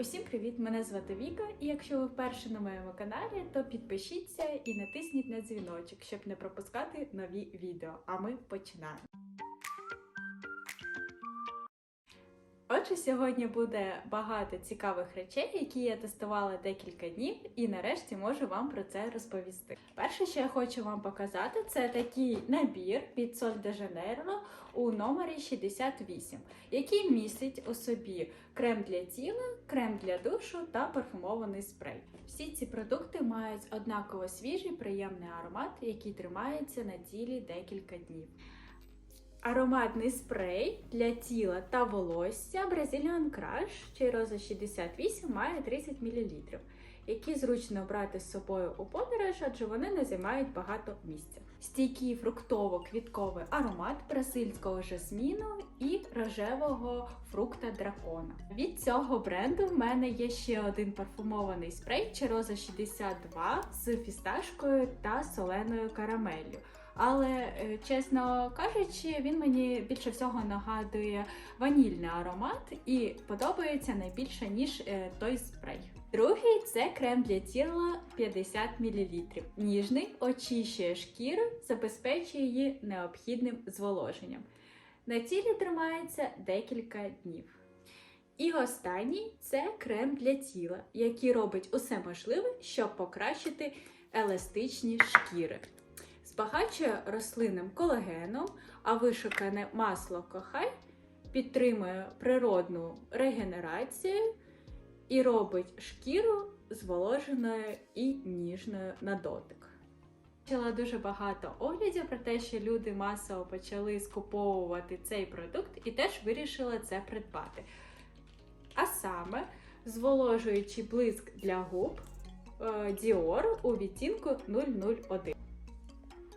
Усім привіт! Мене звати Віка, і якщо ви вперше на моєму каналі, то підпишіться і натисніть на дзвіночок, щоб не пропускати нові відео. А ми починаємо. Отже, сьогодні буде багато цікавих речей, які я тестувала декілька днів, і нарешті можу вам про це розповісти. Перше, що я хочу вам показати, це такий набір від Sol de Janeiro у номері 68, який містить у собі крем для тіла, крем для душу та парфумований спрей. Всі ці продукти мають однаково свіжий приємний аромат, який тримається на тілі декілька днів. Ароматний спрей для тіла та волосся Brazilian Crush Cheirosa 68 має 30 мл, які зручно брати з собою у подорож, адже вони не займають багато місця. Стійкий фруктово-квітковий аромат бразильського жасміну і рожевого фрукта дракона. Від цього бренду в мене є ще один парфумований спрей Cheirosa 62 з фісташкою та соленою карамеллю. Але, е, чесно кажучи, він мені більше всього нагадує ванільний аромат і подобається найбільше, ніж е, той спрей. Другий це крем для тіла 50 мл. Ніжний, очищує шкіру, забезпечує її необхідним зволоженням. На тілі тримається декілька днів. І останній це крем для тіла, який робить усе можливе, щоб покращити еластичні шкіри збагачує рослинним колагеном, а вишукане масло кохай підтримує природну регенерацію і робить шкіру зволоженою і ніжною на дотик. Бачила дуже багато оглядів про те, що люди масово почали скуповувати цей продукт і теж вирішили це придбати. А саме зволожуючий блиск для губ е, Dior у відтінку 001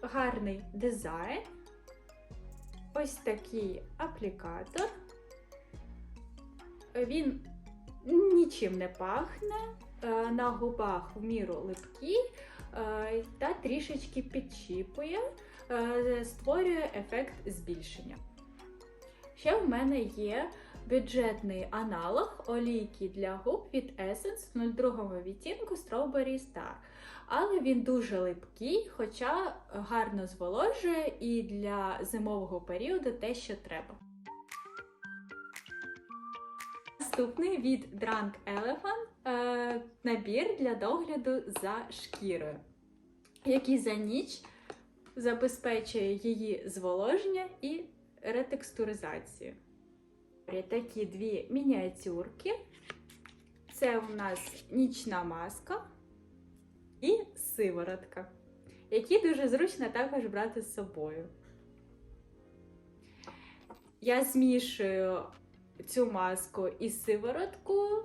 гарний дизайн. Ось такий аплікатор. Він нічим не пахне, е, на губах в міру липкий е, та трішечки підчіпує, е, створює ефект збільшення. Ще в мене є бюджетний аналог олійки для губ від Essence в 02 відтінку Strawberry Star але він дуже липкий, хоча гарно зволожує і для зимового періоду те, що треба. Наступний від Drunk Elephant е, набір для догляду за шкірою, який за ніч забезпечує її зволоження і ретекстуризацію. Такі дві мініатюрки. Це у нас нічна маска і сиворотка, які дуже зручно також брати з собою. Я змішую цю маску із сиворотку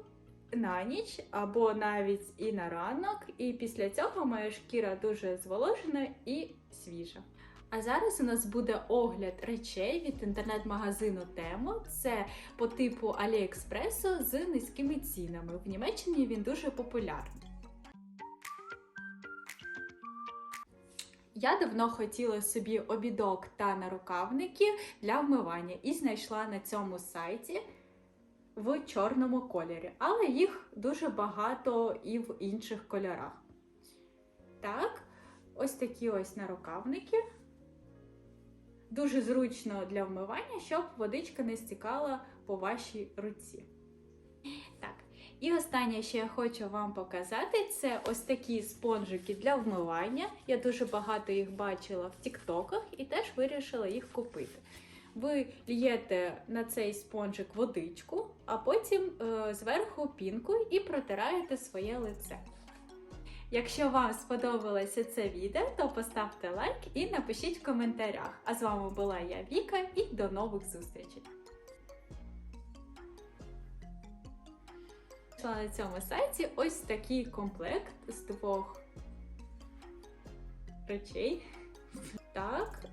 на ніч або навіть і на ранок, і після цього моя шкіра дуже зволожена і свіжа. А зараз у нас буде огляд речей від інтернет-магазину Тему. Це по типу Аліекспресу з низькими цінами. В Німеччині він дуже популярний. Я давно хотіла собі обідок та нарукавники для вмивання і знайшла на цьому сайті в чорному кольорі, але їх дуже багато і в інших кольорах. Так, ось такі ось нарукавники. Дуже зручно для вмивання, щоб водичка не стікала по вашій руці. Так, і останнє, що я хочу вам показати, це ось такі спонжики для вмивання. Я дуже багато їх бачила в тіктоках і теж вирішила їх купити. Ви л'єте на цей спонжик водичку, а потім е, зверху пінку і протираєте своє лице. Якщо вам сподобалося це відео, то поставте лайк і напишіть в коментарях. А з вами була я Віка і до нових зустрічей! на цьому сайті ось такий комплект з двох речей. Так,